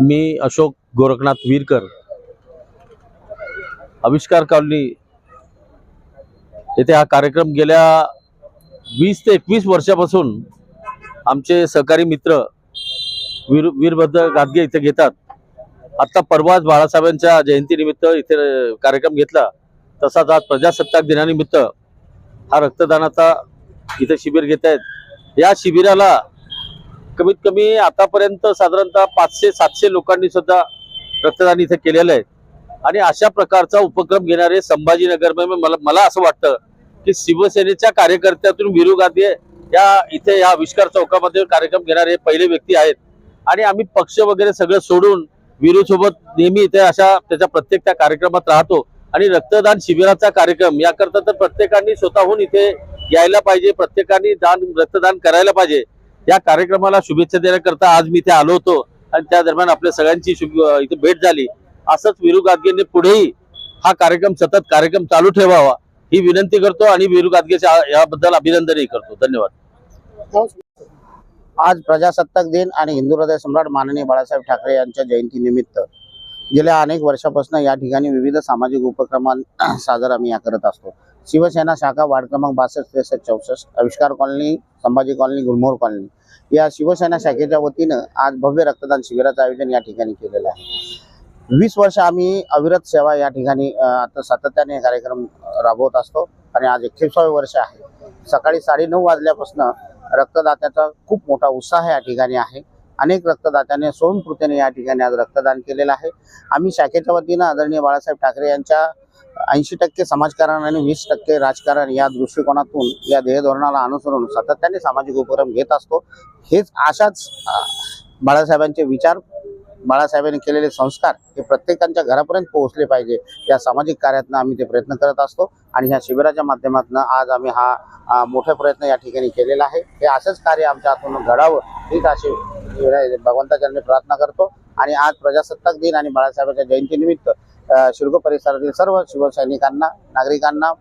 मी अशोक गोरखनाथ वीरकर. आविष्कार कॉलनी. येथे हा कार्यक्रम गेल्या वीस ते एकवीस वर्षापासून आमचे सहकारी मित्र वीर वीरभद्र गादगे इथे घेतात. आत्ता परवाच बाळासाहेबांच्या जयंतीनिमित्त इथे कार्यक्रम घेतला. तसाच आज प्रजासत्ताक दिनानिमित्त हा रक्तदानाचा इथे शिबिर घेत आहेत या शिबिराला कमीत कमी आतापर्यंत साधारणतः पाचशे सातशे लोकांनी सुद्धा रक्तदान इथे केलेलं आहे. आणि अशा प्रकारचा उपक्रम घेणारे संभाजीनगर मला मला असं वाटतं की शिवसेनेच्या कार्यकर्त्यातून विरू गांधी या इथे या आविष्कार चौकामध्ये कार्यक्रम घेणारे पहिले व्यक्ती आहेत. आणि आम्ही पक्ष वगैरे सगळं सोडून वीरू सोबत नेहमी इथे अशा त्याच्या प्रत्येक त्या कार्यक्रमात राहतो. आणि रक्तदान शिबिराचा कार्यक्रम याकरता तर प्रत्येकाने स्वतःहून इथे यायला पाहिजे प्रत्येकाने दान रक्तदान करायला पाहिजे. या कार्यक्रमाला शुभेच्छा देण्याकरता आज मी इथे आलो होतो आणि त्या दरम्यान आपल्या सगळ्यांची शुभ इथे भेट झाली. असंच विरू गादगेंनी पुढेही हा कार्यक्रम सतत कार्यक्रम चालू ठेवावा ही विनंती करतो आणि विरू गादगेच्या याबद्दल अभिनंदनही करतो. धन्यवाद. आज प्रजासत्ताक दिन आणि हिंदू हृदय सम्राट माननीय बाळासाहेब ठाकरे यांच्या जयंतीनिमित्त गेल्या अनेक वर्षापासून या ठिकाणी विविध सामाजिक उपक्रमां साजरा आम्ही या करत असतो. शिवसेना शाखा वार्ड क्रमांक बासष्ट त्रेसष्ट चौसष्ट Avishkar colony Sambhaji colony Gulmohar colony. या शिवसेना शाखेच्या वतीनं आज भव्य रक्तदान शिबिराचं आयोजन या ठिकाणी केलेलं आहे. वीस वर्ष आम्ही अविरत सेवा या ठिकाणी आता सातत्याने कार्यक्रम राबवत असतो आणि आज एकवीसावे वर्ष आहे. सकाळी साडेनऊ वाजल्यापासून रक्तदात्याचा खूप मोठा उत्साह या ठिकाणी आहे. अनेक रक्तदात्याने स्वयंकृतीने या ठिकाणी आज रक्तदान केलेलं आहे. आम्ही शाखेच्या वतीनं आदरणीय बाळासाहेब ठाकरे यांच्या ऐंशी टक्के समाजकारण आणि वीस टक्के राजकारण या दृष्टिकोनातून या ध्येयधोरणाला अनुसरून सातत्याने सामाजिक उपक्रम घेत असतो. हेच अशाच बाळासाहेबांचे विचार बाळासाहेबांनी केलेले संस्कार हे प्रत्येकांच्या घरापर्यंत पोहोचले पाहिजे. या सामाजिक कार्यातनं आम्ही ते प्रयत्न करत असतो आणि ह्या शिबिराच्या माध्यमातून आज आम्ही हा मोठा प्रयत्न या ठिकाणी केलेला आहे. हे असंच कार्य आमच्या हातून घडावं हीच अशी भगवंताच्या प्रार्थना करतो. आणि आज प्रजासत्ताक दिन आणि बाळासाहेबांच्या जयंतीनिमित्त शिरगो परिसरातील सर्व शिवसैनिकांना नागरिकांना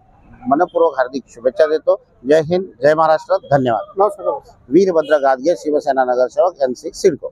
मनपूर्वक हार्दिक शुभेच्छा देतो. जय हिंद जय महाराष्ट्र. धन्यवाद. वीरभद्र गादगे शिवसेना नगरसेवक N C CIDCO.